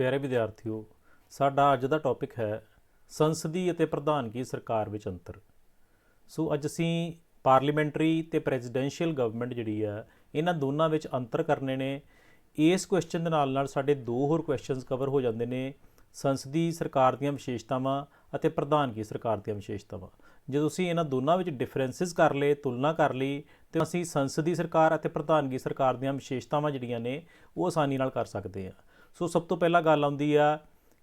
ਪਿਆਰੇ ਵਿਦਿਆਰਥੀਓ, ਸਾਡਾ ਅੱਜ ਦਾ ਟੌਪਿਕ ਹੈ ਸੰਸਦੀ ਅਤੇ ਪ੍ਰਧਾਨਗੀ ਸਰਕਾਰ ਵਿੱਚ ਅੰਤਰ। ਸੋ ਅੱਜ ਅਸੀਂ ਪਾਰਲੀਮੈਂਟਰੀ ਤੇ ਪ੍ਰੈਜ਼ੀਡੈਂਸ਼ੀਅਲ ਗਵਰਨਮੈਂਟ ਜਿਹੜੀ ਆ, ਇਹਨਾਂ ਦੋਨਾਂ ਵਿੱਚ ਅੰਤਰ ਕਰਨੇ ਨੇ। ਇਸ ਕੁਐਸਚਨ ਦੇ ਨਾਲ ਨਾਲ ਸਾਡੇ ਦੋ ਹੋਰ ਕੁਐਸਚਨਸ ਕਵਰ ਹੋ ਜਾਂਦੇ ਨੇ, ਸੰਸਦੀ ਸਰਕਾਰ ਦੀਆਂ ਵਿਸ਼ੇਸ਼ਤਾਵਾਂ ਅਤੇ ਪ੍ਰਧਾਨਗੀ ਸਰਕਾਰ ਦੀਆਂ ਵਿਸ਼ੇਸ਼ਤਾਵਾਂ। ਜਦੋਂ ਅਸੀਂ ਇਹਨਾਂ ਦੋਨਾਂ ਵਿੱਚ ਡਿਫਰੈਂਸਿਸ ਕਰ ਲਏ, ਤੁਲਨਾ ਕਰ ਲਈ, ਤੇ ਅਸੀਂ ਸੰਸਦੀ ਸਰਕਾਰ ਅਤੇ ਪ੍ਰਧਾਨਗੀ ਸਰਕਾਰ ਦੀਆਂ ਵਿਸ਼ੇਸ਼ਤਾਵਾਂ ਜਿਹੜੀਆਂ ਨੇ, ਉਹ ਆਸਾਨੀ ਨਾਲ ਕਰ ਸਕਦੇ ਹਾਂ। ਸੋ ਸਭ ਤੋਂ ਪਹਿਲਾਂ ਗੱਲ ਆਉਂਦੀ ਆ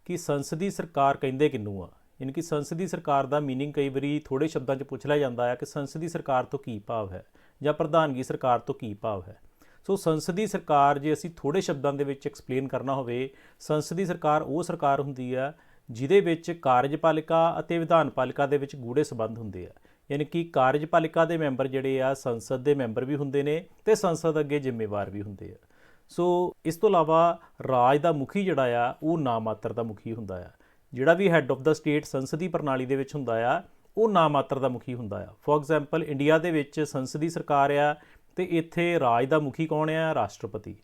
ਕਿ ਸੰਸਦੀ ਸਰਕਾਰ ਕਹਿੰਦੇ ਕਿੰਨੂੰ ਆ ਯਾਨੀ ਕਿ ਸੰਸਦੀ ਸਰਕਾਰ ਦਾ मीनिंग ਕਈ ਵਾਰੀ ਥੋੜੇ ਸ਼ਬਦਾਂ 'ਚ ਪੁੱਛ ਲਿਆ ਜਾਂਦਾ ਹੈ ਕਿ ਸੰਸਦੀ ਸਰਕਾਰ ਤੋਂ ਕੀ ਭਾਵ ਹੈ ਜਾਂ ਪ੍ਰਧਾਨਗੀ ਸਰਕਾਰ ਤੋਂ ਕੀ ਭਾਵ ਹੈ ਸੋ ਸੰਸਦੀ ਸਰਕਾਰ ਜੇ ਅਸੀਂ ਥੋੜੇ ਸ਼ਬਦਾਂ ਦੇ ਵਿੱਚ ਐਕਸਪਲੇਨ ਕਰਨਾ ਹੋਵੇ ਸੰਸਦੀ ਸਰਕਾਰ ਉਹ ਸਰਕਾਰ ਹੁੰਦੀ ਆ ਜਿਹਦੇ ਵਿੱਚ ਕਾਰਜਪਾਲਿਕਾ ਅਤੇ ਵਿਧਾਨਪਾਲਿਕਾ ਦੇ ਵਿੱਚ ਗੂੜੇ ਸਬੰਧ ਹੁੰਦੇ ਆ ਯਾਨੀ ਕਿ ਕਾਰਜਪਾਲਿਕਾ ਦੇ ਮੈਂਬਰ ਜਿਹੜੇ ਆ ਸੰਸਦ ਦੇ ਮੈਂਬਰ ਵੀ ਹੁੰਦੇ ਨੇ ਤੇ ਸੰਸਦ ਅੱਗੇ ਜ਼ਿੰਮੇਵਾਰ ਵੀ ਹੁੰਦੇ ਆ ਸੋ ਇਸ ਤੋਂ ਇਲਾਵਾ ਰਾਜ ਦਾ ਮੁਖੀ ਜਿਹੜਾ ਆ, ਉਹ ਨਾਮਾਤਰ ਦਾ ਮੁਖੀ ਹੁੰਦਾ ਆ। ਜਿਹੜਾ ਵੀ ਹੈੱਡ ਆਫ ਦਾ ਸਟੇਟ ਸੰਸਦੀ ਪ੍ਰਣਾਲੀ ਦੇ ਵਿੱਚ ਹੁੰਦਾ ਆ, ਉਹ ਨਾਮਾਤਰ ਦਾ ਮੁਖੀ ਹੁੰਦਾ ਆ। ਫੋਰ ਐਗਜ਼ਾਮਪਲ ਇੰਡੀਆ ਦੇ ਵਿੱਚ ਸੰਸਦੀ ਸਰਕਾਰ ਆ ਤੇ ਇੱਥੇ ਰਾਜ ਦਾ ਮੁਖੀ ਕੌਣ ਆ? ਰਾਸ਼ਟਰਪਤੀ।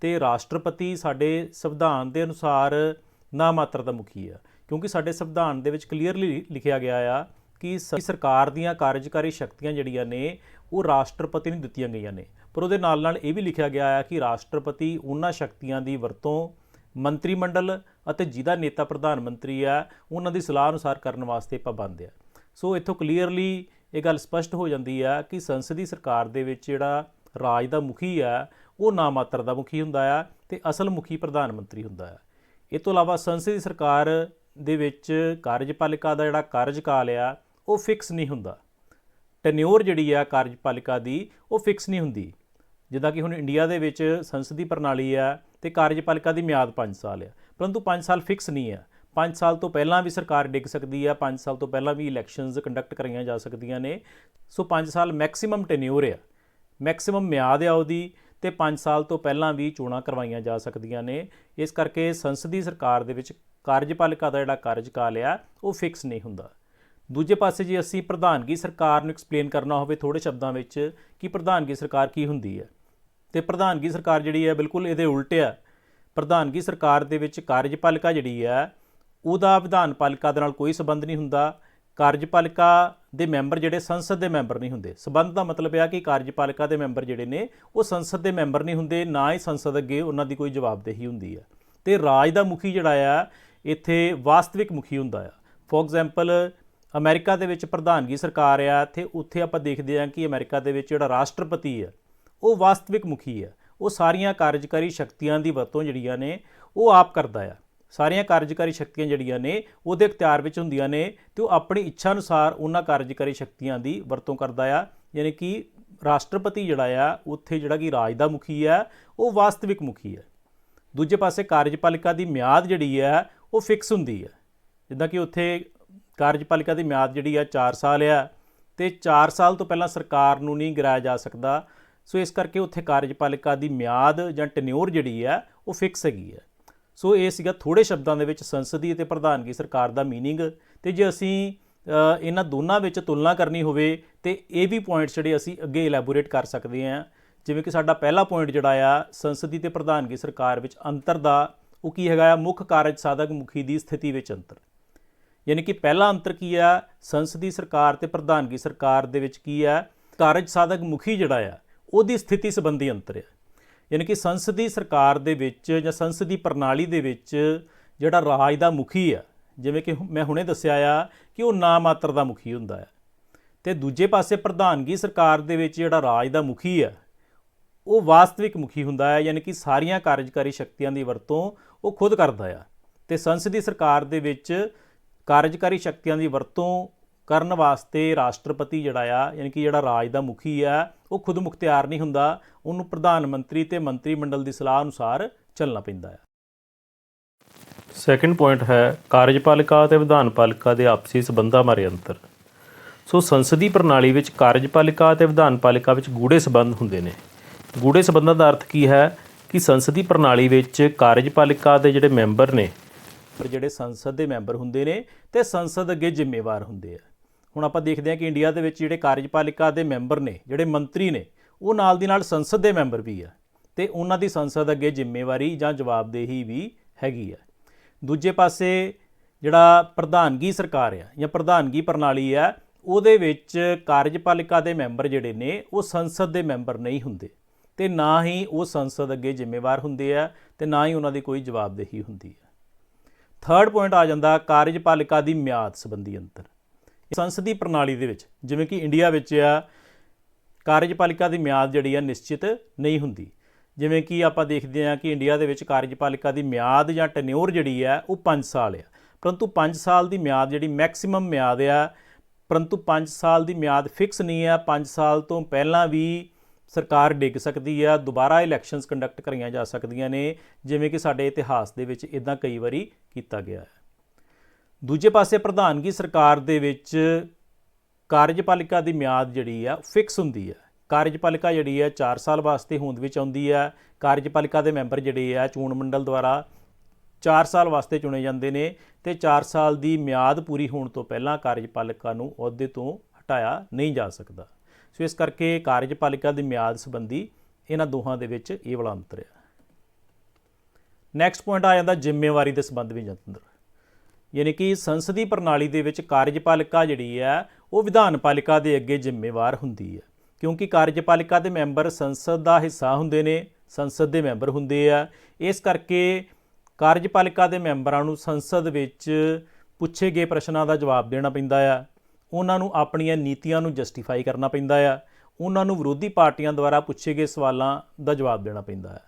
ਤੇ ਰਾਸ਼ਟਰਪਤੀ ਸਾਡੇ ਸੰਵਿਧਾਨ ਦੇ ਅਨੁਸਾਰ ਨਾਮਾਤਰ ਦਾ ਮੁਖੀ ਆ। ਕਿਉਂਕਿ ਸਾਡੇ ਸੰਵਿਧਾਨ ਦੇ ਵਿੱਚ ਕਲੀਅਰਲੀ ਲਿਖਿਆ ਗਿਆ ਆ ਕਿ ਸ- ਸਰਕਾਰ ਦੀਆਂ ਕਾਰਜਕਾਰੀ ਸ਼ਕਤੀਆਂ ਜਿਹੜੀਆਂ ਨੇ, ਉਹ ਰਾਸ਼ਟਰਪਤੀ ਨੂੰ ਦਿੱਤੀਆਂ ਗਈਆਂ ਨੇ। ਪਰ ਉਹਦੇ ਨਾਲ ਨਾਲ ਇਹ ਵੀ ਲਿਖਿਆ ਗਿਆ ਆ ਕਿ ਰਾਸ਼ਟਰਪਤੀ ਉਹਨਾਂ ਸ਼ਕਤੀਆਂ ਦੀ ਵਰਤੋਂ ਮੰਤਰੀ ਮੰਡਲ ਅਤੇ ਜਿਹਦਾ ਨੇਤਾ ਪ੍ਰਧਾਨ ਮੰਤਰੀ ਆ, ਉਹਨਾਂ ਦੀ ਸਲਾਹ ਅਨੁਸਾਰ ਕਰਨ ਵਾਸਤੇ ਪਾਬੰਦ ਆ। ਸੋ ਇੱਥੋਂ ਕਲੀਅਰਲੀ ਇਹ ਗੱਲ ਸਪਸ਼ਟ ਹੋ ਜਾਂਦੀ ਆ ਕਿ ਸੰਸਦੀ ਸਰਕਾਰ ਦੇ ਵਿੱਚ ਜਿਹੜਾ ਰਾਜ ਦਾ ਮੁਖੀ ਆ, ਉਹ ਨਾਮਾਤਰ ਦਾ ਮੁਖੀ ਹੁੰਦਾ ਆ ਤੇ ਅਸਲ ਮੁਖੀ ਪ੍ਰਧਾਨ ਮੰਤਰੀ ਹੁੰਦਾ ਆ। ਇਹ ਤੋਂ ਇਲਾਵਾ ਸੰਸਦੀ ਸਰਕਾਰ ਦੇ ਵਿੱਚ ਕਾਰਜਪਾਲਿਕਾ ਦਾ ਜਿਹੜਾ ਕਾਰਜਕਾਲ ਆ, ਉਹ ਫਿਕਸ ਨਹੀਂ ਹੁੰਦਾ। ਟੈਨਿਓਰ ਜਿਹੜੀ ਆ ਕਾਰਜਪਾਲਿਕਾ ਦੀ, ਉਹ ਫਿਕਸ ਨਹੀਂ ਹੁੰਦੀ। ਜਿੱਦਾਂ ਕਿ ਹੁਣ ਇੰਡੀਆ ਦੇ ਵਿੱਚ ਸੰਸਦੀ ਪ੍ਰਣਾਲੀ ਆ ਤੇ ਕਾਰਜਪਾਲਿਕਾ ਦੀ ਮਿਆਦ 5 ਸਾਲ ਆ। ਪਰੰਤੂ 5 ਸਾਲ ਫਿਕਸ ਨਹੀਂ ਆ। 5 ਸਾਲ ਤੋਂ ਪਹਿਲਾਂ ਵੀ ਸਰਕਾਰ ਡਿੱਗ ਸਕਦੀ ਆ 5 ਸਾਲ ਤੋਂ ਪਹਿਲਾਂ ਵੀ ਇਲੈਕਸ਼ਨਸ ਕੰਡਕਟ ਕਰਾਈਆਂ ਜਾ ਸਕਦੀਆਂ ਨੇ। ਸੋ 5 ਸਾਲ ਮੈਕਸਿਮਮ ਟੈਨਿਓਰ ਆ। ਮੈਕਸਿਮਮ ਮਿਆਦ ਆ ਉਹਦੀ ਤੇ 5 ਸਾਲ ਤੋਂ ਪਹਿਲਾਂ ਵੀ ਚੋਣਾਂ ਕਰਵਾਈਆਂ ਜਾ ਸਕਦੀਆਂ ਨੇ। ਇਸ ਕਰਕੇ ਸੰਸਦੀ ਸਰਕਾਰ ਦੇ ਵਿੱਚ ਕਾਰਜਪਾਲਿਕਾ ਦਾ ਜਿਹੜਾ ਕਾਰਜਕਾਲ ਆ, ਉਹ ਫਿਕਸ ਨਹੀਂ ਹੁੰਦਾ। ਦੂਜੇ ਪਾਸੇ ਜੇ ਅਸੀਂ ਪ੍ਰਧਾਨਗੀ ਸਰਕਾਰ ਨੂੰ ਐਕਸਪਲੇਨ ਕਰਨਾ ਹੋਵੇ ਥੋੜੇ ਸ਼ਬਦਾਂ ਵਿੱਚ ਕਿ ਪ੍ਰਧਾਨਗੀ ਸਰਕਾਰ ਕੀ ਹੁੰਦੀ ਹੈ ਤੇ ਪ੍ਰਧਾਨਗੀ ਸਰਕਾਰ ਜਿਹੜੀ ਹੈ ਬਿਲਕੁਲ ਇਹਦੇ ਉਲਟ ਆ। ਪ੍ਰਧਾਨਗੀ ਸਰਕਾਰ ਦੇ ਵਿੱਚ ਕਾਰਜਪਾਲਿਕਾ ਜਿਹੜੀ ਹੈ, ਉਹਦਾ ਵਿਧਾਨ ਪਾਲਿਕਾ ਦੇ ਨਾਲ ਕੋਈ ਸਬੰਧ ਨਹੀਂ ਹੁੰਦਾ। ਕਾਰਜਪਾਲਿਕਾ ਦੇ ਮੈਂਬਰ ਜਿਹੜੇ ਸੰਸਦ ਦੇ ਮੈਂਬਰ ਨਹੀਂ ਹੁੰਦੇ। ਸਬੰਧ ਦਾ ਮਤਲਬ ਇਹ ਆ ਕਿ ਕਾਰਜਪਾਲਿਕਾ ਦੇ ਮੈਂਬਰ ਜਿਹੜੇ ਨੇ, ਉਹ ਸੰਸਦ ਦੇ ਮੈਂਬਰ ਨਹੀਂ ਹੁੰਦੇ, ਨਾ ਹੀ ਸੰਸਦ ਅੱਗੇ ਉਹਨਾਂ ਦੀ ਕੋਈ ਜਵਾਬਦੇਹੀ ਹੁੰਦੀ ਹੈ। ਤੇ ਰਾਜ ਦਾ ਮੁਖੀ ਜਿਹੜਾ ਆ, ਇੱਥੇ ਵਾਸਤਵਿਕ ਮੁਖੀ ਹੁੰਦਾ ਆ। ਫੋਰ ਐਗਜ਼ਾਮਪਲ ਅਮਰੀਕਾ ਦੇ ਵਿੱਚ ਪ੍ਰਧਾਨਗੀ ਸਰਕਾਰ ਆ, ਤੇ ਉੱਥੇ ਆਪਾਂ ਦੇਖਦੇ ਹਾਂ ਕਿ ਅਮਰੀਕਾ ਦੇ ਵਿੱਚ ਜਿਹੜਾ ਰਾਸ਼ਟਰਪਤੀ ਆ ਉਹ ਵਾਸਤਵਿਕ ਮੁਖੀ ਆ ਉਹ ਸਾਰੀਆਂ ਕਾਰਜਕਾਰੀ ਸ਼ਕਤੀਆਂ ਦੀ ਵਰਤੋਂ ਜਿਹੜੀਆਂ ਨੇ, ਉਹ ਆਪ ਕਰਦਾ ਆ। ਸਾਰੀਆਂ ਕਾਰਜਕਾਰੀ ਸ਼ਕਤੀਆਂ ਜਿਹੜੀਆਂ ਨੇ, ਉਹਦੇ ਇਖਤਿਆਰ ਵਿੱਚ ਹੁੰਦੀਆਂ ਨੇ ਤੇ ਉਹ ਆਪਣੀ ਇੱਛਾ ਅਨੁਸਾਰ ਉਹਨਾਂ ਕਾਰਜਕਾਰੀ ਸ਼ਕਤੀਆਂ ਦੀ ਵਰਤੋਂ ਕਰਦਾ ਆ। ਯਾਨੀ ਕਿ ਰਾਸ਼ਟਰਪਤੀ ਜਿਹੜਾ ਆ, ਉੱਥੇ ਜਿਹੜਾ ਕਿ ਰਾਜ ਦਾ ਮੁਖੀ ਆ, ਉਹ ਵਾਸਤਵਿਕ ਮੁਖੀ ਆ। ਦੂਜੇ ਪਾਸੇ ਕਾਰਜਪਾਲਿਕਾ ਦੀ ਮਿਆਦ ਜਿਹੜੀ ਹੈ ਉਹ ਫਿਕਸ ਹੁੰਦੀ ਹੈ ਜਿੱਦਾਂ ਕਿ ਉੱਥੇ ਕਾਰਜਪਾਲਿਕਾ ਦੀ ਮਿਆਦ ਜਿਹੜੀ ਆ 4 ਸਾਲ ਆ ਤੇ 4 ਸਾਲ ਤੋਂ ਪਹਿਲਾਂ ਸਰਕਾਰ ਨੂੰ ਨਹੀਂ ਗਿਰਾਇਆ ਜਾ ਸਕਦਾ। ਸੋ ਇਸ ਕਰਕੇ ਉੱਥੇ ਕਾਰਜਪਾਲਿਕਾ ਦੀ ਮਿਆਦ ਜਾਂ ਟੈਨਿਓਰ ਜਿਹੜੀ ਹੈ ਉਹ ਫਿਕਸ ਹੈਗੀ ਹੈ ਸੋ ਇਹ ਸੀਗਾ ਥੋੜੇ ਸ਼ਬਦਾਂ ਦੇ ਵਿੱਚ ਸੰਸਦੀ ਅਤੇ ਪ੍ਰਧਾਨਗੀ ਸਰਕਾਰ ਦਾ मीनिंग ਤੇ ਜੇ ਅਸੀਂ ਅ, ਇਹਨਾਂ ਦੋਨਾਂ ਵਿੱਚ ਤੁਲਨਾ ਕਰਨੀ ਹੋਵੇ ਤੇ ਇਹ ਵੀ ਪੁਆਇੰਟਸ ਜਿਹੜੇ ਅਸੀਂ ਅੱਗੇ ਇਲੈਬੋਰੇਟ ਕਰ ਸਕਦੇ ਹਾਂ ਜਿਵੇਂ ਕਿ ਸਾਡਾ ਪਹਿਲਾ ਪੁਆਇੰਟ ਜਿਹੜਾ ਆ ਸੰਸਦੀ ਤੇ ਪ੍ਰਧਾਨਗੀ ਸਰਕਾਰ ਵਿੱਚ ਅੰਤਰ ਦਾ ਉਹ ਕੀ ਹੈਗਾ ਆ ਮੁੱਖ ਕਾਰਜ ਸਾਧਕ ਮੁਖੀ ਦੀ ਸਥਿਤੀ ਵਿੱਚ ਅੰਤਰ ਯਾਨੀ ਕਿ ਪਹਿਲਾ ਅੰਤਰ ਕੀ ਆ ਸੰਸਦੀ ਸਰਕਾਰ ਤੇ ਪ੍ਰਧਾਨਗੀ ਸਰਕਾਰ ਦੇ ਵਿੱਚ ਕੀ ਆ ਕਾਰਜ ਸਾਧਕ ਮੁਖੀ ਜਿਹੜਾ ਆ ਉਹਦੀ ਸਥਿਤੀ ਸੰਬੰਧੀ ਅੰਤਰ ਆ ਯਾਨੀ ਕਿ ਸੰਸਦੀ ਸਰਕਾਰ ਦੇ ਵਿੱਚ ਜਾਂ ਸੰਸਦੀ ਪ੍ਰਣਾਲੀ ਦੇ ਵਿੱਚ ਜਿਹੜਾ ਰਾਜ ਦਾ ਮੁਖੀ ਆ ਜਿਵੇਂ ਕਿ ਮੈਂ ਹੁਣੇ ਦੱਸਿਆ ਆ ਕਿ ਉਹ ਨਾਮਾਤਰ ਦਾ ਮੁਖੀ ਹੁੰਦਾ ਹੈ। ਤੇ ਦੂਜੇ ਪਾਸੇ ਪ੍ਰਧਾਨਗੀ ਸਰਕਾਰ ਦੇ ਵਿੱਚ ਜਿਹੜਾ ਰਾਜ ਦਾ ਮੁਖੀ ਆ ਉਹ ਵਾਸਤਵਿਕ ਮੁਖੀ ਹੁੰਦਾ ਹੈ, ਯਾਨੀ ਕਿ ਸਾਰੀਆਂ ਕਾਰਜਕਾਰੀ ਸ਼ਕਤੀਆਂ ਦੀ ਵਰਤੋਂ ਉਹ ਖੁਦ ਕਰਦਾ ਆ। ਤੇ ਸੰਸਦੀ ਸਰਕਾਰ ਦੇ ਵਿੱਚ ਕਾਰਜਕਾਰੀ ਸ਼ਕਤੀਆਂ ਦੀ ਵਰਤੋਂ ਕਰਨ ਵਾਸਤੇ ਰਾਸ਼ਟਰਪਤੀ ਜਿਹੜਾ ਆ, ਯਾਨੀ ਕਿ ਜਿਹੜਾ ਰਾਜ ਦਾ ਮੁਖੀ ਆ, ਉਹ ਖੁਦ ਮੁਖਤਿਆਰ ਨਹੀਂ ਹੁੰਦਾ। ਉਹਨੂੰ ਪ੍ਰਧਾਨ ਮੰਤਰੀ ਤੇ ਮੰਤਰੀ ਮੰਡਲ ਦੀ ਸਲਾਹ ਅਨੁਸਾਰ ਚੱਲਣਾ ਪੈਂਦਾ ਹੈ ਸੈਕੰਡ ਪੁਆਇੰਟ ਹੈ ਕਾਰਜਪਾਲਿਕਾ ਅਤੇ ਵਿਧਾਨਪਾਲਿਕਾ ਦੇ ਆਪਸੀ ਸਬੰਧਾਂ ਬਾਰੇ ਅੰਤਰ। ਸੋ ਸੰਸਦੀ ਪ੍ਰਣਾਲੀ ਵਿੱਚ ਕਾਰਜਪਾਲਿਕਾ ਅਤੇ ਵਿਧਾਨਪਾਲਿਕਾ ਵਿੱਚ ਗੂੜੇ ਸਬੰਧ ਹੁੰਦੇ ਨੇ। ਗੂੜੇ ਸਬੰਧਾਂ ਦਾ ਅਰਥ ਕੀ ਹੈ? ਕਿ ਸੰਸਦੀ ਪ੍ਰਣਾਲੀ ਵਿੱਚ ਕਾਰਜਪਾਲਿਕਾ ਦੇ ਜਿਹੜੇ ਮੈਂਬਰ ਨੇ, ਪਰ ਜਿਹੜੇ ਸੰਸਦ ਦੇ ਮੈਂਬਰ ਹੁੰਦੇ ਨੇ, ਤੇ ਸੰਸਦ ਅੱਗੇ ਜ਼ਿੰਮੇਵਾਰ ਹੁੰਦੇ ਆ। ਹੁਣ ਆਪਾਂ ਦੇਖਦੇ ਹਾਂ ਕਿ ਇੰਡੀਆ ਦੇ ਵਿੱਚ ਜਿਹੜੇ ਕਾਰਜਪਾਲਿਕਾ ਦੇ ਮੈਂਬਰ ਨੇ, ਜਿਹੜੇ ਮੰਤਰੀ ਨੇ, ਉਹ ਨਾਲ ਦੀ ਨਾਲ ਸੰਸਦ ਦੇ ਮੈਂਬਰ ਵੀ ਆ ਤੇ ਉਹਨਾਂ ਦੀ ਸੰਸਦ ਅੱਗੇ ਜ਼ਿੰਮੇਵਾਰੀ ਜਾਂ ਜਵਾਬਦੇਹੀ ਵੀ ਹੈਗੀ ਆ। ਦੂਜੇ ਪਾਸੇ ਜਿਹੜਾ ਪ੍ਰਧਾਨਗੀ ਸਰਕਾਰ ਆ ਜਾਂ ਪ੍ਰਧਾਨਗੀ ਪ੍ਰਣਾਲੀ ਆ, ਉਹਦੇ ਵਿੱਚ ਕਾਰਜਪਾਲਿਕਾ ਦੇ ਮੈਂਬਰ ਜਿਹੜੇ ਨੇ, ਉਹ ਸੰਸਦ ਦੇ ਮੈਂਬਰ ਨਹੀਂ ਹੁੰਦੇ ਤੇ ਨਾ ਹੀ ਉਹ ਸੰਸਦ ਅੱਗੇ ਜ਼ਿੰਮੇਵਾਰ ਹੁੰਦੇ ਆ ਤੇ ਨਾ ਹੀ ਉਹਨਾਂ ਦੀ ਕੋਈ ਜਵਾਬਦੇਹੀ ਹੁੰਦੀ ਹੈ ਥਰਡ ਪੁਆਇੰਟ ਆ ਜਾਂਦਾ ਕਾਰਜਪਾਲਿਕਾ ਦੀ ਮਿਆਦ ਸੰਬੰਧੀ ਅੰਤਰ। ਸੰਸਦੀ ਪ੍ਰਣਾਲੀ ਦੇ ਵਿੱਚ, ਜਿਵੇਂ ਕਿ ਇੰਡੀਆ ਵਿੱਚ ਆ, ਕਾਰਜਪਾਲਿਕਾ ਦੀ ਮਿਆਦ ਜਿਹੜੀ ਆ ਨਿਸ਼ਚਿਤ ਨਹੀਂ ਹੁੰਦੀ। ਜਿਵੇਂ ਕਿ ਆਪਾਂ ਦੇਖਦੇ ਹਾਂ ਕਿ ਇੰਡੀਆ ਦੇ ਵਿੱਚ ਕਾਰਜਪਾਲਿਕਾ ਦੀ ਮਿਆਦ ਜਾਂ ਟੈਨਿਓਰ ਜਿਹੜੀ ਆ, ਉਹ 5 ਸਾਲ ਆ। ਪਰੰਤੂ 5 ਸਾਲ ਦੀ ਮਿਆਦ ਜਿਹੜੀ ਮੈਕਸਿਮਮ ਮਿਆਦ ਆ, ਪਰੰਤੂ 5 ਸਾਲ ਦੀ ਮਿਆਦ ਫਿਕਸ ਨਹੀਂ ਆ 5 ਸਾਲ ਤੋਂ ਪਹਿਲਾਂ ਵੀ ਸਰਕਾਰ ਡਿੱਗ ਸਕਦੀ ਆ, ਦੁਬਾਰਾ ਇਲੈਕਸ਼ਨਸ ਕੰਡਕਟ ਕਰੀਆਂ ਜਾ ਸਕਦੀਆਂ ਨੇ, ਜਿਵੇਂ ਕਿ ਸਾਡੇ ਇਤਿਹਾਸ ਦੇ ਵਿੱਚ ਇਦਾਂ ਕਈ ਵਾਰੀ ਕੀਤਾ ਗਿਆ ਹੈ। ਦੂਜੇ ਪਾਸੇ ਪ੍ਰਧਾਨਗੀ ਸਰਕਾਰ ਦੇ ਵਿੱਚ ਕਾਰਜਪਾਲਿਕਾ ਦੀ ਮਿਆਦ ਜਿਹੜੀ ਆ ਫਿਕਸ ਹੁੰਦੀ ਆ। ਕਾਰਜਪਾਲਿਕਾ ਜਿਹੜੀ ਆ 4 ਸਾਲ ਵਾਸਤੇ ਹੋਂਦ ਵਿੱਚ ਆਉਂਦੀ ਆ। ਕਾਰਜਪਾਲਿਕਾ ਦੇ ਮੈਂਬਰ ਜਿਹੜੇ ਆ, ਚੋਣ ਮੰਡਲ ਦੁਆਰਾ 4 ਸਾਲ ਵਾਸਤੇ ਚੁਣੇ ਜਾਂਦੇ ਨੇ ਤੇ 4 ਸਾਲ ਦੀ ਮਿਆਦ ਪੂਰੀ ਹੋਣ ਤੋਂ ਪਹਿਲਾਂ ਕਾਰਜਪਾਲਿਕਾ ਨੂੰ ਅਹੁਦੇ ਤੋਂ ਹਟਾਇਆ ਨਹੀਂ ਜਾ ਸਕਦਾ। ਸੋ ਇਸ ਕਰਕੇ ਕਾਰਜਪਾਲਿਕਾ ਦੀ ਮਿਆਦ ਸੰਬੰਧੀ ਇਹਨਾਂ ਦੋਹਾਂ ਦੇ ਵਿੱਚ ਇਹ ਵਾਲਾ ਅੰਤਰ ਹੈ ਨੈਕਸਟ ਪੁਆਇੰਟ ਆ ਜਾਂਦਾ ਜ਼ਿੰਮੇਵਾਰੀ ਦੇ ਸੰਬੰਧ ਵਿੱਚ ਅੰਤਰ ਯਾਨੀ ਕਿ ਸੰਸਦੀ ਪ੍ਰਣਾਲੀ ਦੇ ਵਿੱਚ ਕਾਰਜਪਾਲਿਕਾ ਜਿਹੜੀ ਹੈ, ਉਹ ਵਿਧਾਨ ਪਾਲਿਕਾ ਦੇ ਅੱਗੇ ਜ਼ਿੰਮੇਵਾਰ ਹੁੰਦੀ ਹੈ। ਕਿਉਂਕਿ ਕਾਰਜਪਾਲਿਕਾ ਦੇ ਮੈਂਬਰ ਸੰਸਦ ਦਾ ਹਿੱਸਾ ਹੁੰਦੇ ਨੇ, ਸੰਸਦ ਦੇ ਮੈਂਬਰ ਹੁੰਦੇ ਆ। ਇਸ ਕਰਕੇ ਕਾਰਜਪਾਲਿਕਾ ਦੇ ਮੈਂਬਰਾਂ ਨੂੰ ਸੰਸਦ ਵਿੱਚ ਪੁੱਛੇ ਗਏ ਪ੍ਰਸ਼ਨਾਂ ਦਾ ਜਵਾਬ ਦੇਣਾ ਪੈਂਦਾ ਆ। ਉਹਨਾਂ ਨੂੰ ਆਪਣੀਆਂ ਨੀਤੀਆਂ ਨੂੰ ਜਸਟੀਫਾਈ ਕਰਨਾ ਪੈਂਦਾ ਆ। ਉਹਨਾਂ ਨੂੰ ਵਿਰੋਧੀ ਪਾਰਟੀਆਂ ਦੁਆਰਾ ਪੁੱਛੇ ਗਏ ਸਵਾਲਾਂ ਦਾ ਜਵਾਬ ਦੇਣਾ ਪੈਂਦਾ ਹੈ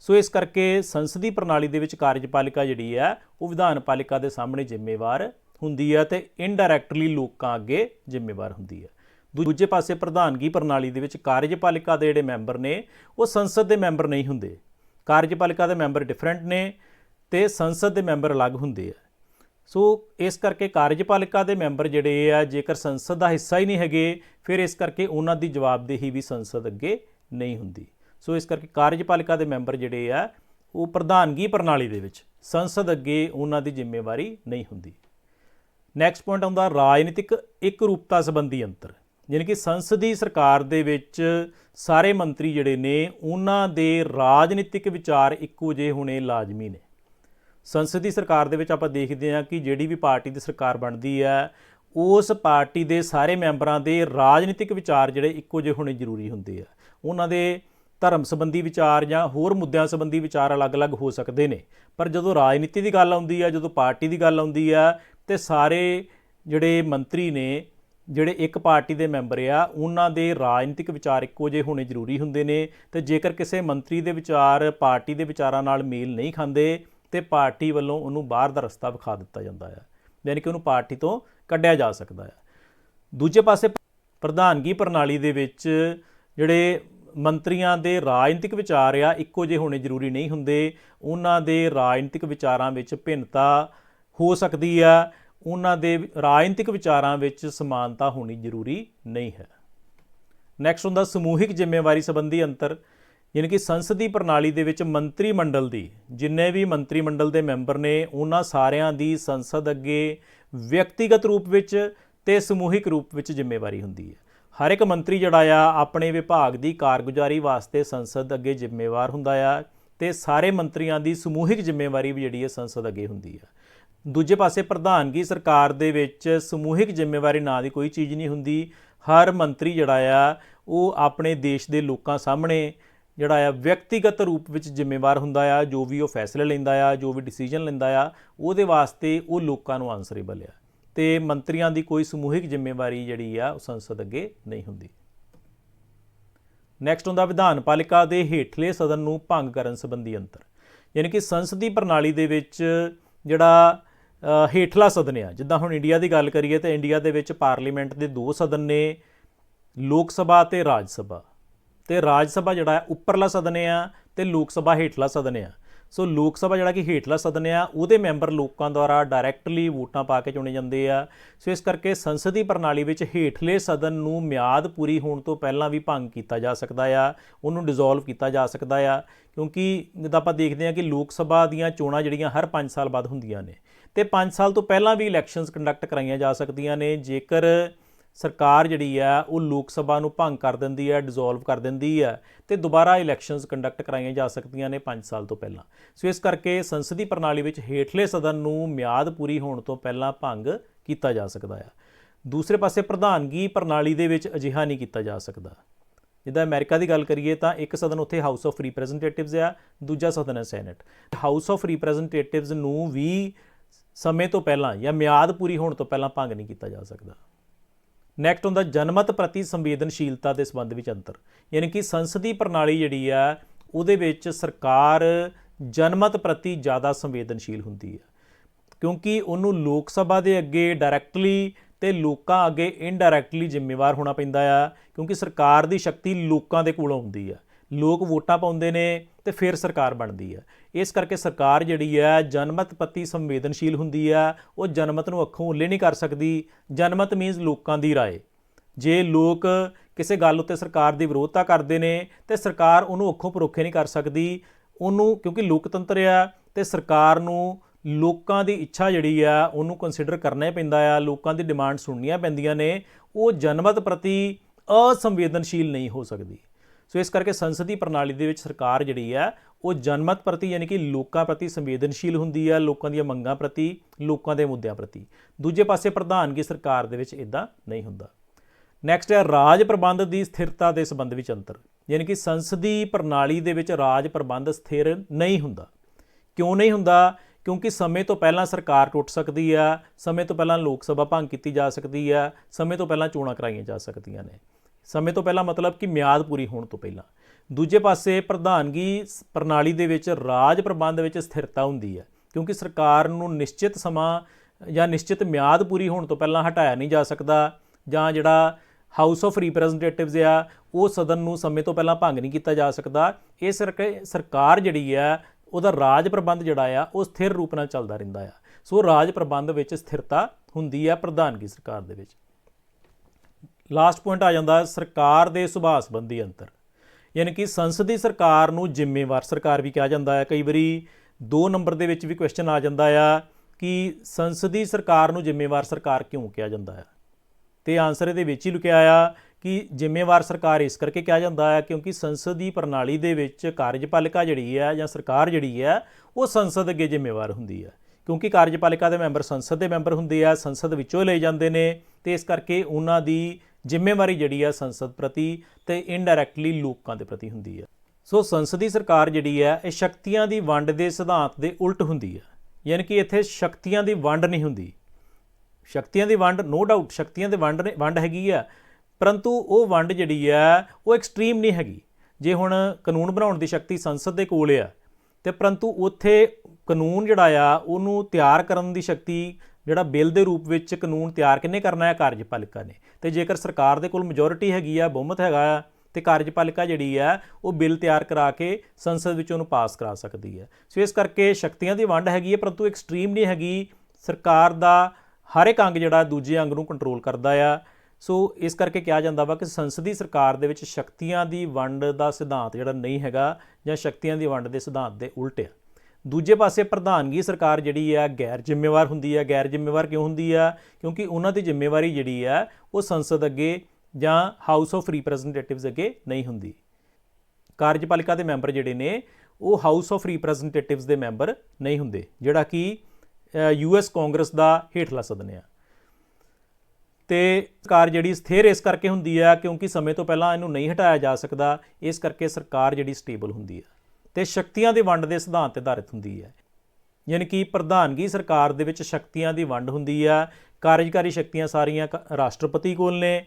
ਸੋ ਇਸ ਕਰਕੇ ਸੰਸਦੀ ਪ੍ਰਣਾਲੀ ਦੇ ਵਿੱਚ ਕਾਰਜਪਾਲਿਕਾ ਜਿਹੜੀ ਹੈ, ਉਹ ਵਿਧਾਨ ਪਾਲਿਕਾ ਦੇ ਸਾਹਮਣੇ ਜ਼ਿੰਮੇਵਾਰ ਹੁੰਦੀ ਹੈ ਤੇ ਇਨਡਾਇਰੈਕਟਲੀ ਲੋਕਾਂ ਅੱਗੇ ਜ਼ਿੰਮੇਵਾਰ ਹੁੰਦੀ ਹੈ। ਦੂਜੇ ਪਾਸੇ ਪ੍ਰਧਾਨਗੀ ਪ੍ਰਣਾਲੀ ਦੇ ਵਿੱਚ ਕਾਰਜਪਾਲਿਕਾ ਦੇ ਜਿਹੜੇ ਮੈਂਬਰ ਨੇ, ਉਹ ਸੰਸਦ ਦੇ ਮੈਂਬਰ ਨਹੀਂ ਹੁੰਦੇ। ਕਾਰਜਪਾਲਿਕਾ ਦੇ ਮੈਂਬਰ ਡਿਫਰੈਂਟ ਨੇ ਤੇ ਸੰਸਦ ਦੇ ਮੈਂਬਰ ਅਲੱਗ ਹੁੰਦੇ ਆ। ਸੋ ਇਸ ਕਰਕੇ ਕਾਰਜਪਾਲਿਕਾ ਦੇ ਮੈਂਬਰ ਜਿਹੜੇ ਆ, ਜੇਕਰ ਸੰਸਦ ਦਾ ਹਿੱਸਾ ਹੀ ਨਹੀਂ ਹੈਗੇ, ਫਿਰ ਇਸ ਕਰਕੇ ਉਹਨਾਂ ਦੀ ਜਵਾਬਦੇਹੀ ਵੀ ਸੰਸਦ ਅੱਗੇ ਨਹੀਂ ਹੁੰਦੀ। ਸੋ ਇਸ ਕਰਕੇ ਕਾਰਜਪਾਲਿਕਾ ਦੇ ਮੈਂਬਰ ਜਿਹੜੇ ਆ, ਉਹ ਪ੍ਰਧਾਨਗੀ ਪ੍ਰਣਾਲੀ ਦੇ ਵਿੱਚ, ਸੰਸਦ ਅੱਗੇ ਉਹਨਾਂ ਦੀ ਜ਼ਿੰਮੇਵਾਰੀ ਨਹੀਂ ਹੁੰਦੀ। ਨੈਕਸਟ ਪੁਆਇੰਟ ਆਉਂਦਾ ਰਾਜਨੀਤਿਕ ਇੱਕ ਰੂਪਤਾ ਸੰਬੰਧੀ ਅੰਤਰ। ਯਾਨੀ ਕਿ ਸੰਸਦੀ ਸਰਕਾਰ ਦੇ ਵਿੱਚ ਸਾਰੇ ਮੰਤਰੀ ਜਿਹੜੇ ਨੇ, ਉਹਨਾਂ ਦੇ ਰਾਜਨੀਤਿਕ ਵਿਚਾਰ ਇੱਕੋ ਜਿਹੇ ਹੋਣੇ ਲਾਜ਼ਮੀ ਨੇ। ਸੰਸਦੀ ਸਰਕਾਰ ਦੇ ਵਿੱਚ ਆਪਾਂ ਦੇਖਦੇ ਹਾਂ ਕਿ ਜਿਹੜੀ ਵੀ ਪਾਰਟੀ ਦੀ ਸਰਕਾਰ ਬਣਦੀ ਹੈ, ਉਸ ਪਾਰਟੀ ਦੇ ਸਾਰੇ ਮੈਂਬਰਾਂ ਦੇ ਰਾਜਨੀਤਿਕ ਵਿਚਾਰ ਜਿਹੜੇ ਇੱਕੋ ਜਿਹੇ ਹੋਣੇ ਜ਼ਰੂਰੀ ਹੁੰਦੇ ਆ। ਉਹਨਾਂ ਦੇ ਧਰਮ ਸੰਬੰਧੀ ਵਿਚਾਰ ਜਾਂ ਹੋਰ ਮੁੱਦਿਆਂ ਸੰਬੰਧੀ ਵਿਚਾਰ ਅਲੱਗ-ਅਲੱਗ ਹੋ ਸਕਦੇ ਨੇ। ਪਰ ਜਦੋਂ ਰਾਜਨੀਤੀ ਦੀ ਗੱਲ ਆਉਂਦੀ ਆ ਜਦੋਂ ਪਾਰਟੀ ਦੀ ਗੱਲ ਆਉਂਦੀ ਆ ਤੇ ਸਾਰੇ ਜਿਹੜੇ ਮੰਤਰੀ ਨੇ, ਜਿਹੜੇ ਇੱਕ ਪਾਰਟੀ ਦੇ ਮੈਂਬਰ ਆ, ਉਹਨਾਂ ਦੇ ਰਾਜਨੀਤਿਕ ਵਿਚਾਰ ਇੱਕੋ ਜਿਹੇ ਹੋਣੇ ਜ਼ਰੂਰੀ ਹੁੰਦੇ ਨੇ ਤੇ ਜੇਕਰ ਕਿਸੇ ਮੰਤਰੀ ਦੇ ਵਿਚਾਰ ਪਾਰਟੀ ਦੇ ਵਿਚਾਰਾਂ ਨਾਲ ਮੇਲ ਨਹੀਂ ਖਾਂਦੇ, ਤੇ ਪਾਰਟੀ ਵੱਲੋਂ ਉਹਨੂੰ ਬਾਹਰ ਦਾ ਰਸਤਾ ਵਿਖਾ ਦਿੱਤਾ ਜਾਂਦਾ ਹੈ ਯਾਨੀ ਕਿ ਉਹਨੂੰ ਪਾਰਟੀ ਤੋਂ ਕੱਢਿਆ ਜਾ ਸਕਦਾ ਹੈ ਦੂਜੇ ਪਾਸੇ ਪ੍ਰਧਾਨਗੀ ਪ੍ਰਣਾਲੀ ਦੇ ਵਿੱਚ ਜਿਹੜੇ ਮੰਤਰੀਆਂ ਦੇ ਰਾਜਨੀਤਿਕ ਵਿਚਾਰ ਆ, ਇੱਕੋ ਜਿਹੇ ਹੋਣੇ ਜ਼ਰੂਰੀ ਨਹੀਂ ਹੁੰਦੇ। ਉਹਨਾਂ ਦੇ ਰਾਜਨੀਤਿਕ ਵਿਚਾਰਾਂ ਵਿੱਚ ਭਿੰਨਤਾ ਹੋ ਸਕਦੀ ਆ। ਉਹਨਾਂ ਦੇ ਰਾਜਨੀਤਿਕ ਵਿਚਾਰਾਂ ਵਿੱਚ ਸਮਾਨਤਾ ਹੋਣੀ ਜ਼ਰੂਰੀ ਨਹੀਂ ਹੈ। ਨੈਕਸਟ ਹੁੰਦਾ ਸਮੂਹਿਕ ਜ਼ਿੰਮੇਵਾਰੀ ਸੰਬੰਧੀ ਅੰਤਰ, ਯਾਨੀ ਕਿ ਸੰਸਦੀ ਪ੍ਰਣਾਲੀ ਦੇ ਵਿੱਚ ਮੰਤਰੀ ਮੰਡਲ ਦੀ, ਜਿੰਨੇ ਵੀ ਮੰਤਰੀ ਮੰਡਲ ਦੇ ਮੈਂਬਰ ਨੇ, ਉਹਨਾਂ ਸਾਰਿਆਂ ਦੀ ਸੰਸਦ ਅੱਗੇ ਵਿਅਕਤੀਗਤ ਰੂਪ ਵਿੱਚ ਤੇ ਸਮੂਹਿਕ ਰੂਪ ਵਿੱਚ ਜ਼ਿੰਮੇਵਾਰੀ ਹੁੰਦੀ ਹੈ। ਹਰ ਇੱਕ ਮੰਤਰੀ ਜਿਹੜਾ ਆ, ਆਪਣੇ ਵਿਭਾਗ ਦੀ ਕਾਰਗੁਜ਼ਾਰੀ ਵਾਸਤੇ ਸੰਸਦ ਅੱਗੇ ਜ਼ਿੰਮੇਵਾਰ ਹੁੰਦਾ ਆ ਤੇ ਸਾਰੇ ਮੰਤਰੀਆਂ ਦੀ ਸਮੂਹਿਕ ਜ਼ਿੰਮੇਵਾਰੀ ਵੀ ਜਿਹੜੀ ਹੈ ਸੰਸਦ ਅੱਗੇ ਹੁੰਦੀ ਆ। ਦੂਜੇ ਪਾਸੇ ਪ੍ਰਧਾਨਗੀ ਸਰਕਾਰ ਦੇ ਵਿੱਚ ਸਮੂਹਿਕ ਜ਼ਿੰਮੇਵਾਰੀ ਨਾਂ ਦੀ ਕੋਈ ਚੀਜ਼ ਨਹੀਂ ਹੁੰਦੀ। ਹਰ ਮੰਤਰੀ ਜਿਹੜਾ ਆ, ਉਹ ਆਪਣੇ ਦੇਸ਼ ਦੇ ਲੋਕਾਂ ਸਾਹਮਣੇ ਜਿਹੜਾ ਆ, ਵਿਅਕਤੀਗਤ ਰੂਪ ਵਿੱਚ ਜ਼ਿੰਮੇਵਾਰ ਹੁੰਦਾ ਆ। ਜੋ ਵੀ ਉਹ ਫੈਸਲੇ ਲੈਂਦਾ ਆ, ਜੋ ਵੀ ਡਿਸੀਜਨ ਲੈਂਦਾ ਆ, ਉਹਦੇ ਵਾਸਤੇ ਉਹ ਲੋਕਾਂ ਨੂੰ ਆਨਸਰੇਬਲ ਆ। ਤੇ ਮੰਤਰੀਆਂ ਦੀ ਕੋਈ ਸਮੂਹਿਕ ਜ਼ਿੰਮੇਵਾਰੀ ਜਿਹੜੀ ਆ ਉਹ ਸੰਸਦ ਅੱਗੇ ਨਹੀਂ ਹੁੰਦੀ। ਨੈਕਸਟ ਹੁੰਦਾ ਵਿਧਾਨ ਪਾਲਿਕਾ ਦੇ ਹੇਠਲੇ ਸਦਨ ਨੂੰ ਭੰਗ ਕਰਨ ਸੰਬੰਧੀ ਅੰਤਰ। ਯਾਨੀ ਕਿ ਸੰਸਦੀ ਪ੍ਰਣਾਲੀ ਦੇ ਵਿੱਚ ਜਿਹੜਾ ਹੇਠਲਾ ਸਦਨ ਆ, ਜਿੱਦਾਂ ਹੁਣ ਇੰਡੀਆ ਦੀ ਗੱਲ ਕਰੀਏ ਤਾਂ ਇੰਡੀਆ ਦੇ ਵਿੱਚ ਪਾਰਲੀਮੈਂਟ ਦੇ ਦੋ ਸਦਨ ਨੇ, ਲੋਕ ਸਭਾ ਤੇ ਰਾਜ ਸਭਾ। ਤੇ ਰਾਜ ਸਭਾ ਜਿਹੜਾ ਉੱਪਰਲਾ ਸਦਨ ਆ ਤੇ ਲੋਕ ਸਭਾ ਹੇਠਲਾ ਸਦਨ ਆ। ਸੋ ਲੋਕ ਸਭਾ ਜਿਹੜਾ ਕਿ ਹੇਠਲਾ ਸਦਨ ਆ, ਉਹਦੇ ਮੈਂਬਰ ਲੋਕਾਂ ਦੁਆਰਾ ਡਾਇਰੈਕਟਲੀ ਵੋਟਾਂ ਪਾ ਕੇ ਚੁਣੇ ਜਾਂਦੇ ਆ। ਸੋ ਇਸ ਕਰਕੇ ਸੰਸਦੀ ਪ੍ਰਣਾਲੀ ਵਿੱਚ ਹੇਠਲੇ ਸਦਨ ਨੂੰ ਮਿਆਦ ਪੂਰੀ ਹੋਣ ਤੋਂ ਪਹਿਲਾਂ ਵੀ ਭੰਗ ਕੀਤਾ ਜਾ ਸਕਦਾ ਆ, ਉਹਨੂੰ ਡਿਸੋਲਵ ਕੀਤਾ ਜਾ ਸਕਦਾ ਆ, ਕਿਉਂਕਿ ਜਿੱਦਾਂ ਆਪਾਂ ਦੇਖਦੇ ਹਾਂ ਕਿ ਲੋਕ ਸਭਾ ਦੀਆਂ ਚੋਣਾਂ ਜਿਹੜੀਆਂ ਹਰ 5 ਸਾਲ ਬਾਅਦ ਹੁੰਦੀਆਂ ਨੇ। ਤੇ 5 ਸਾਲ ਤੋਂ ਪਹਿਲਾਂ ਵੀ ਇਲੈਕਸ਼ਨਸ ਕੰਡਕਟ ਕਰਾਈਆਂ ਜਾ ਸਕਦੀਆਂ ਨੇ, ਜੇਕਰ ਸਰਕਾਰ ਜਿਹੜੀ ਆ, ਉਹ ਲੋਕ ਸਭਾ ਨੂੰ ਭੰਗ ਕਰ ਦਿੰਦੀ ਹੈ ਡਿਸੋਲਵ ਕਰ ਦਿੰਦੀ ਹੈ ਤੇ ਦੁਬਾਰਾ ਇਲੈਕਸ਼ਨਸ ਕੰਡਕਟ ਕਰਾਈਆਂ ਜਾ ਸਕਦੀਆਂ ਨੇ 5 ਸਾਲ ਤੋਂ ਪਹਿਲਾਂ। ਸੋ ਇਸ ਕਰਕੇ ਸੰਸਦੀ ਪ੍ਰਣਾਲੀ ਵਿੱਚ ਹੇਠਲੇ ਸਦਨ ਨੂੰ ਮਿਆਦ ਪੂਰੀ ਹੋਣ ਤੋਂ ਪਹਿਲਾਂ ਭੰਗ ਕੀਤਾ ਜਾ ਸਕਦਾ ਆ। ਦੂਸਰੇ ਪਾਸੇ ਪ੍ਰਧਾਨਗੀ ਪ੍ਰਣਾਲੀ ਦੇ ਵਿੱਚ ਅਜਿਹਾ ਨਹੀਂ ਕੀਤਾ ਜਾ ਸਕਦਾ। ਜਿੱਦਾਂ ਅਮਰੀਕਾ ਦੀ ਗੱਲ ਕਰੀਏ ਤਾਂ ਇੱਕ ਸਦਨ ਉੱਥੇ ਹਾਊਸ ਆਫ ਰਿਪਰੈਜ਼ੈਂਟੇਟਿਵਸ ਆ, ਦੂਜਾ ਸਦਨ ਹੈ ਸੈਨੇਟ ਹਾਊਸ ਆਫ ਰਿਪਰੈਜ਼ੈਂਟੇਟਿਵਸ ਨੂੰ ਵੀ ਸਮੇਂ ਤੋਂ ਪਹਿਲਾਂ ਜਾਂ ਮਿਆਦ ਪੂਰੀ ਹੋਣ ਤੋਂ ਪਹਿਲਾਂ ਭੰਗ ਨਹੀਂ ਕੀਤਾ ਜਾ ਸਕਦਾ। ਨੈਕਸਟ ਹੁੰਦਾ ਜਨਮਤ ਪ੍ਰਤੀ ਸੰਵੇਦਨਸ਼ੀਲਤਾ ਦੇ ਸੰਬੰਧ ਵਿੱਚ ਅੰਤਰ। ਯਾਨੀ ਕਿ ਸੰਸਦੀ ਪ੍ਰਣਾਲੀ ਜਿਹੜੀ ਆ ਉਹਦੇ ਵਿੱਚ ਸਰਕਾਰ ਜਨਮਤ ਪ੍ਰਤੀ ਜ਼ਿਆਦਾ ਸੰਵੇਦਨਸ਼ੀਲ ਹੁੰਦੀ ਹੈ। ਕਿਉਂਕਿ ਉਹਨੂੰ ਲੋਕ ਸਭਾ ਦੇ ਅੱਗੇ ਡਾਇਰੈਕਟਲੀ ਤੇ ਲੋਕਾਂ ਅੱਗੇ ਇਨਡਾਇਰੈਕਟਲੀ ਜ਼ਿੰਮੇਵਾਰ ਹੋਣਾ ਪੈਂਦਾ ਆ। ਕਿਉਂਕਿ ਸਰਕਾਰ ਦੀ ਸ਼ਕਤੀ ਲੋਕਾਂ ਦੇ ਕੋਲ ਹੁੰਦੀ ਆ। ਲੋਕ ਵੋਟਾਂ ਪਾਉਂਦੇ ਨੇ ਤੇ ਫਿਰ ਸਰਕਾਰ ਬਣਦੀ ਆ ਇਸ ਕਰਕੇ ਸਰਕਾਰ ਜਿਹੜੀ ਆ ਜਨਮਤ ਪ੍ਰਤੀ ਸੰਵੇਦਨਸ਼ੀਲ ਹੁੰਦੀ ਆ ਉਹ ਜਨਮਤ ਨੂੰ ਅੱਖੋਂ ਉੱਲੇ ਨਹੀਂ ਕਰ ਸਕਦੀ ਜਨਮਤ ਮੀਨਸ ਲੋਕਾਂ ਦੀ رائے ਜੇ ਲੋਕ ਕਿਸੇ ਗੱਲ ਉੱਤੇ ਸਰਕਾਰ ਦੀ ਵਿਰੋਧਤਾ ਕਰਦੇ ਨੇ ਤੇ ਸਰਕਾਰ ਉਹਨੂੰ ਅੱਖੋਂ ਪਰੋਖੇ ਨਹੀਂ ਕਰ ਸਕਦੀ ਉਹਨੂੰ ਕਿਉਂਕਿ ਲੋਕਤੰਤਰ ਆ ਤੇ ਸਰਕਾਰ ਨੂੰ ਲੋਕਾਂ ਦੀ ਇੱਛਾ ਜਿਹੜੀ ਆ ਉਹਨੂੰ ਕੰਸੀਡਰ ਕਰਨਾ ਹੀ ਪੈਂਦਾ ਆ ਲੋਕਾਂ ਦੀ ਡਿਮਾਂਡ ਸੁਣਨੀਆਂ ਪੈਂਦੀਆਂ ਨੇ ਉਹ ਜਨਮਤ ਪ੍ਰਤੀ ਅਸੰਵੇਦਨਸ਼ੀਲ ਨਹੀਂ ਹੋ ਸਕਦੀ ਸੋ ਇਸ ਕਰਕੇ ਸੰਸਦੀ ਪ੍ਰਣਾਲੀ ਦੇ ਵਿੱਚ ਸਰਕਾਰ ਜਿਹੜੀ ਹੈ, ਉਹ ਜਨਮਤ ਪ੍ਰਤੀ ਯਾਨੀ ਕਿ ਲੋਕਾਂ ਪ੍ਰਤੀ ਸੰਵੇਦਨਸ਼ੀਲ ਹੁੰਦੀ ਹੈ, ਲੋਕਾਂ ਦੀਆਂ ਮੰਗਾਂ ਪ੍ਰਤੀ, ਲੋਕਾਂ ਦੇ ਮੁੱਦਿਆਂ ਪ੍ਰਤੀ। ਦੂਜੇ ਪਾਸੇ ਪ੍ਰਧਾਨਗੀ ਸਰਕਾਰ ਦੇ ਵਿੱਚ ਇਦਾਂ ਨਹੀਂ ਹੁੰਦਾ। ਨੈਕਸਟ ਹੈ, ਰਾਜ ਪ੍ਰਬੰਧ ਦੀ ਸਥਿਰਤਾ ਦੇ ਸੰਬੰਧ ਵਿੱਚ ਅੰਤਰ। ਯਾਨੀ ਕਿ ਸੰਸਦੀ ਪ੍ਰਣਾਲੀ ਦੇ ਵਿੱਚ ਰਾਜ ਪ੍ਰਬੰਧ ਸਥਿਰ ਨਹੀਂ ਹੁੰਦਾ। ਕਿਉਂ ਨਹੀਂ ਹੁੰਦਾ? ਕਿਉਂਕਿ ਸਮੇਂ ਤੋਂ ਪਹਿਲਾਂ ਸਰਕਾਰ ਟੁੱਟ ਸਕਦੀ ਆ ਸਮੇਂ ਤੋਂ ਪਹਿਲਾਂ ਲੋਕ ਸਭਾ ਭੰਗ ਕੀਤੀ ਜਾ ਸਕਦੀ ਆ ਸਮੇਂ ਤੋਂ ਪਹਿਲਾਂ ਚੋਣਾਂ ਕਰਾਈਆਂ ਜਾ ਸਕਦੀਆਂ ਨੇ। ਸਮੇਂ ਤੋਂ ਪਹਿਲਾਂ ਮਤਲਬ ਕਿ ਮਿਆਦ ਪੂਰੀ ਹੋਣ ਤੋਂ ਪਹਿਲਾਂ। ਦੂਜੇ ਪਾਸੇ ਪ੍ਰਧਾਨਗੀ ਪ੍ਰਣਾਲੀ ਦੇ ਵਿੱਚ ਰਾਜ ਪ੍ਰਬੰਧ ਵਿੱਚ ਸਥਿਰਤਾ ਹੁੰਦੀ ਹੈ, ਕਿਉਂਕਿ ਸਰਕਾਰ ਨੂੰ ਨਿਸ਼ਚਿਤ ਸਮਾਂ ਜਾਂ ਨਿਸ਼ਚਿਤ ਮਿਆਦ ਪੂਰੀ ਹੋਣ ਤੋਂ ਪਹਿਲਾਂ ਹਟਾਇਆ ਨਹੀਂ ਜਾ ਸਕਦਾ ਜਾਂ ਜਿਹੜਾ ਹਾਊਸ ਆਫ ਰਿਪਰੈਜ਼ੈਂਟੇਟਿਵਸ ਆ, ਉਹ ਸਦਨ ਨੂੰ ਸਮੇਂ ਤੋਂ ਪਹਿਲਾਂ ਭੰਗ ਨਹੀਂ ਕੀਤਾ ਜਾ ਸਕਦਾ। ਇਸ ਕਰਕੇ ਸਰਕਾਰ ਜਿਹੜੀ ਆ ਉਹਦਾ ਰਾਜ ਪ੍ਰਬੰਧ ਜਿਹੜਾ ਆ, ਉਹ ਸਥਿਰ ਰੂਪ ਨਾਲ ਚੱਲਦਾ ਰਹਿੰਦਾ ਆ। ਸੋ ਰਾਜ ਪ੍ਰਬੰਧ ਵਿੱਚ ਸਥਿਰਤਾ ਹੁੰਦੀ ਆ ਪ੍ਰਧਾਨਗੀ ਸਰਕਾਰ ਦੇ ਵਿੱਚ। ਲਾਸਟ ਪੁਆਇੰਟ ਆ ਜਾਂਦਾ ਸਰਕਾਰ ਦੇ ਸੁਭਾਅ ਸੰਬੰਧੀ ਅੰਤਰ। ਯਾਨੀ ਕਿ ਸੰਸਦੀ ਸਰਕਾਰ ਨੂੰ ਜ਼ਿੰਮੇਵਾਰ ਸਰਕਾਰ ਵੀ ਕਿਹਾ ਜਾਂਦਾ ਹੈ। ਕਈ ਵਾਰੀ 2 ਨੰਬਰ ਦੇ ਵਿੱਚ ਵੀ ਕੁਐਸਚਨ ਆ ਜਾਂਦਾ ਆ ਕਿ ਸੰਸਦੀ ਸਰਕਾਰ ਨੂੰ ਜ਼ਿੰਮੇਵਾਰ ਸਰਕਾਰ ਕਿਉਂ ਕਿਹਾ ਜਾਂਦਾ ਹੈ? ਤੇ ਆਨਸਰ ਇਹਦੇ ਵਿੱਚ ਹੀ ਲੁਕਿਆ ਆ ਕਿ ਜ਼ਿੰਮੇਵਾਰ ਸਰਕਾਰ ਇਸ ਕਰਕੇ ਕਿਹਾ ਜਾਂਦਾ ਹੈ ਕਿਉਂਕਿ ਸੰਸਦੀ ਪ੍ਰਣਾਲੀ ਦੇ ਵਿੱਚ ਕਾਰਜਪਾਲਿਕਾ ਜਿਹੜੀ ਹੈ ਜਾਂ ਸਰਕਾਰ ਜਿਹੜੀ ਹੈ, ਉਹ ਸੰਸਦ ਅੱਗੇ ਜ਼ਿੰਮੇਵਾਰ ਹੁੰਦੀ ਹੈ। ਕਿਉਂਕਿ ਕਾਰਜਪਾਲਿਕਾ ਦੇ ਮੈਂਬਰ ਸੰਸਦ ਦੇ ਮੈਂਬਰ ਹੁੰਦੇ ਆ, ਸੰਸਦ ਵਿੱਚੋਂ ਲਏ ਜਾਂਦੇ ਨੇ ਤੇ ਇਸ ਕਰਕੇ ਉਹਨਾਂ ਦੀ ਜ਼ਿੰਮੇਵਾਰੀ ਜਿਹੜੀ ਆ ਸੰਸਦ ਪ੍ਰਤੀ ਤੇ ਇਨਡਾਇਰੈਕਟਲੀ ਲੋਕਾਂ ਦੇ ਪ੍ਰਤੀ ਹੁੰਦੀ ਆ। ਸੋ ਸੰਸਦੀ ਸਰਕਾਰ ਜਿਹੜੀ ਹੈ ਇਹ ਸ਼ਕਤੀਆਂ ਦੀ ਵੰਡ ਦੇ ਸਿਧਾਂਤ ਦੇ ਉਲਟ ਹੁੰਦੀ ਆ। ਯਾਨੀ ਕਿ ਇੱਥੇ ਸ਼ਕਤੀਆਂ ਦੀ ਵੰਡ ਨਹੀਂ ਹੁੰਦੀ। ਸ਼ਕਤੀਆਂ ਦੀ ਵੰਡ ਨੋ ਡਾਊਟ ਸ਼ਕਤੀਆਂ ਦੇ ਵੰਡ ਵੰਡ ਹੈਗੀ ਆ। ਪਰੰਤੂ ਉਹ ਵੰਡ ਜਿਹੜੀ ਆ, ਉਹ ਐਕਸਟ੍ਰੀਮ ਨਹੀਂ ਹੈਗੀ। ਜੇ ਹੁਣ ਕਾਨੂੰਨ ਬਣਾਉਣ ਦੀ ਸ਼ਕਤੀ ਸੰਸਦ ਦੇ ਕੋਲ ਆ, ਤੇ ਪਰੰਤੂ ਉੱਥੇ ਕਾਨੂੰਨ ਜਿਹੜਾ ਆ, ਉਹਨੂੰ ਤਿਆਰ ਕਰਨ ਦੀ ਸ਼ਕਤੀ ਜਿਹੜਾ ਬਿੱਲ ਦੇ ਰੂਪ ਵਿੱਚ ਕਾਨੂੰਨ ਤਿਆਰ ਕਿੰਨੇ ਕਰਨਾ ਹੈ ਕਾਰਜਪਾਲਿਕਾ ਨੇ? ਤੇ ਜੇਕਰ ਸਰਕਾਰ ਦੇ ਕੋਲ ਮੈਜੋਰਿਟੀ ਹੈਗੀ ਆ, ਬਹੁਮਤ ਹੈਗਾ ਆ, ਤੇ ਕਾਰਜਪਾਲਿਕਾ ਜਿਹੜੀ ਆ, ਉਹ ਬਿੱਲ ਤਿਆਰ ਕਰਾ ਕੇ ਸੰਸਦ ਵਿੱਚ ਉਹਨੂੰ ਪਾਸ ਕਰਾ ਸਕਦੀ ਹੈ। ਸੋ ਇਸ ਕਰਕੇ ਸ਼ਕਤੀਆਂ ਦੀ ਵੰਡ ਹੈਗੀ ਹੈ, ਪਰੰਤੂ ਐਕਸਟ੍ਰੀਮ ਨਹੀਂ ਹੈਗੀ। ਸਰਕਾਰ ਦਾ ਹਰ ਇੱਕ ਅੰਗ ਜਿਹੜਾ ਦੂਜੇ ਅੰਗ ਨੂੰ ਕੰਟਰੋਲ ਕਰਦਾ ਆ। ਸੋ ਇਸ ਕਰਕੇ ਕਿਹਾ ਜਾਂਦਾ ਵਾ ਕਿ ਸੰਸਦੀ ਸਰਕਾਰ ਦੇ ਵਿੱਚ ਸ਼ਕਤੀਆਂ ਦੀ ਵੰਡ ਦਾ ਸਿਧਾਂਤ ਜਿਹੜਾ ਨਹੀਂ ਹੈਗਾ ਜਾਂ ਸ਼ਕਤੀਆਂ ਦੀ ਵੰਡ ਦੇ ਸਿਧਾਂਤ ਦੇ ਉਲਟ ਆ। ਦੂਜੇ ਪਾਸੇ ਪ੍ਰਧਾਨਗੀ ਸਰਕਾਰ ਜਿਹੜੀ ਆ, ਗੈਰ ਜ਼ਿੰਮੇਵਾਰ ਹੁੰਦੀ ਆ। ਗੈਰ ਜ਼ਿੰਮੇਵਾਰ ਕਿਉਂ ਹੁੰਦੀ ਆ? ਕਿਉਂਕਿ ਉਹਨਾਂ ਦੀ ਜ਼ਿੰਮੇਵਾਰੀ ਜਿਹੜੀ ਆ, ਉਹ ਸੰਸਦ ਅੱਗੇ ਜਾਂ ਹਾਊਸ ਆਫ ਰਿਪਰੈਜ਼ੈਂਟੇਟਿਵਸ ਅੱਗੇ ਨਹੀਂ ਹੁੰਦੀ। ਕਾਰਜਪਾਲਿਕਾ ਦੇ ਮੈਂਬਰ ਜਿਹੜੇ ਨੇ, ਉਹ ਹਾਊਸ ਆਫ ਰਿਪਰੈਜ਼ੈਂਟੇਟਿਵਸ ਦੇ ਮੈਂਬਰ ਨਹੀਂ ਹੁੰਦੇ, ਜਿਹੜਾ ਕਿ ਯੂਐਸ ਕਾਂਗਰਸ ਦਾ ਹੇਠਲਾ ਸਦਨ ਆ। ਤੇ ਸਰਕਾਰ ਜਿਹੜੀ ਸਥਿਰ ਇਸ ਕਰਕੇ ਹੁੰਦੀ ਆ, ਕਿਉਂਕਿ ਸਮੇਂ ਤੋਂ ਪਹਿਲਾਂ ਇਹਨੂੰ ਨਹੀਂ ਹਟਾਇਆ ਜਾ ਸਕਦਾ, ਇਸ ਕਰਕੇ ਸਰਕਾਰ ਜਿਹੜੀ ਸਟੇਬਲ ਹੁੰਦੀ ਆ। ਤੇ ਸ਼ਕਤੀਆਂ ਦੀ ਵੰਡ ਦੇ ਸਿਧਾਂਤ ਤੇ ਆਧਾਰਿਤ ਹੁੰਦੀ ਹੈ। ਯਾਨੀ ਕਿ ਪ੍ਰਧਾਨਗੀ ਸਰਕਾਰ ਦੇ ਵਿੱਚ ਸ਼ਕਤੀਆਂ ਦੀ ਵੰਡ ਹੁੰਦੀ ਆ ਕਾਰਜਕਾਰੀ ਸ਼ਕਤੀਆਂ ਸਾਰੀਆਂ ਕ- ਰਾਸ਼ਟਰਪਤੀ ਕੋਲ ਨੇ,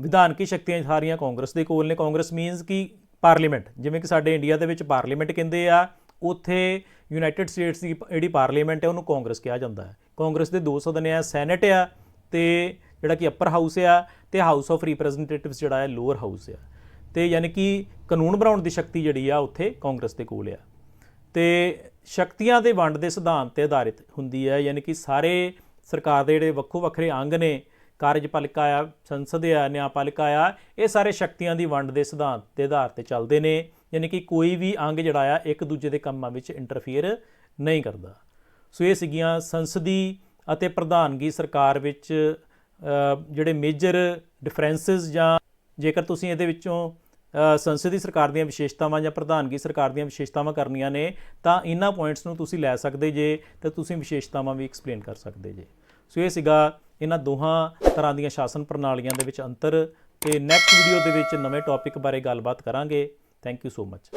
ਵਿਧਾਨਕੀ ਸ਼ਕਤੀਆਂ ਸਾਰੀਆਂ ਕਾਂਗਰਸ ਦੇ ਕੋਲ ਨੇ। ਕਾਂਗਰਸ ਮੀਨਸ ਕਿ ਪਾਰਲੀਮੈਂਟ, ਜਿਵੇਂ ਕਿ ਸਾਡੇ ਇੰਡੀਆ ਦੇ ਵਿੱਚ ਪਾਰਲੀਮੈਂਟ ਕਹਿੰਦੇ ਆ, ਉੱਥੇ ਯੂਨਾਈਟਿਡ ਸਟੇਟਸ ਦੀ ਜਿਹੜੀ ਪਾਰਲੀਮੈਂਟ ਹੈ, ਉਹਨੂੰ ਕਾਂਗਰਸ ਕਿਹਾ ਜਾਂਦਾ ਹੈ। ਕਾਂਗਰਸ ਦੇ ਦੋ ਸਦਨ ਆ, ਸੈਨੇਟ ਆ ਤੇ ਜਿਹੜਾ ਕਿ ਅਪਰ ਹਾਊਸ ਆ ਤੇ ਹਾਊਸ ਆਫ ਰਿਪਰੈਜ਼ੈਂਟੇਟਿਵਸ ਜਿਹੜਾ ਹੈ ਲੋਅਰ ਹਾਊਸ ਆ। ਤੇ ਯਾਨੀ ਕਿ ਕਾਨੂੰਨ ਬਣਾਉਣ ਦੀ ਸ਼ਕਤੀ ਜਿਹੜੀ ਆ ਉੱਥੇ ਕਾਂਗਰਸ ਦੇ ਕੋਲ ਆ। ਤੇ ਸ਼ਕਤੀਆਂ ਦੇ ਵੰਡ ਦੇ ਸਿਧਾਂਤ ਤੇ ਆਧਾਰਿਤ ਹੁੰਦੀ ਹੈ ਯਾਨੀ ਕਿ ਸਾਰੇ ਸਰਕਾਰ ਦੇ ਜਿਹੜੇ ਵੱਖੋ ਵੱਖਰੇ ਅੰਗ ਨੇ, ਕਾਰਜਪਾਲਿਕਾ ਆ, ਸੰਸਦ ਆ, ਨਿਆਂਪਾਲਿਕਾ ਆ, ਇਹ ਸਾਰੇ ਸ਼ਕਤੀਆਂ ਦੀ ਵੰਡ ਦੇ ਸਿਧਾਂਤ ਦੇ ਆਧਾਰ ਤੇ ਚੱਲਦੇ ਨੇ। ਯਾਨੀ ਕਿ ਕੋਈ ਵੀ ਅੰਗ ਜਿਹੜਾ ਆ, ਇੱਕ ਦੂਜੇ ਦੇ ਕੰਮਾਂ ਵਿੱਚ ਇੰਟਰਫੀਅਰ ਨਹੀਂ ਕਰਦਾ। ਸੋ ਇਹ ਸੀਗੀਆਂ ਸੰਸਦੀ ਅਤੇ ਪ੍ਰਧਾਨਗੀ ਸਰਕਾਰ ਵਿੱਚ ਜਿਹੜੇ ਮੇਜਰ ਡਿਫਰੈਂਸਸ ਜਾਂ ਜੇਕਰ ਤੁਸੀਂ ਇਹਦੇ ਵਿੱਚੋਂ ਸੰਸਦੀ ਸਰਕਾਰ ਦੀਆਂ ਵਿਸ਼ੇਸ਼ਤਾਵਾਂ ਜਾਂ ਪ੍ਰਧਾਨਗੀ ਸਰਕਾਰ ਦੀਆਂ ਵਿਸ਼ੇਸ਼ਤਾਵਾਂ ਕਰਨੀਆਂ ਨੇ, ਤਾਂ ਇਹਨਾਂ ਪੁਆਇੰਟਸ ਨੂੰ ਤੁਸੀਂ ਲੈ ਸਕਦੇ ਜੇ ਤੇ ਤੁਸੀਂ ਵਿਸ਼ੇਸ਼ਤਾਵਾਂ ਵੀ ਐਕਸਪਲੇਨ ਕਰ ਸਕਦੇ ਜੇ। ਸੋ ਇਹ ਸੀਗਾ ਇਹਨਾਂ ਦੋਹਾਂ ਤਰ੍ਹਾਂ ਦੀਆਂ ਸ਼ਾਸਨ ਪ੍ਰਣਾਲੀਆਂ ਦੇ ਵਿੱਚ ਅੰਤਰ ਤੇ ਨੈਕਸਟ ਵੀਡੀਓ ਦੇ ਵਿੱਚ ਨਵੇਂ ਟੌਪਿਕ ਬਾਰੇ ਗੱਲਬਾਤ ਕਰਾਂਗੇ। Thank you so much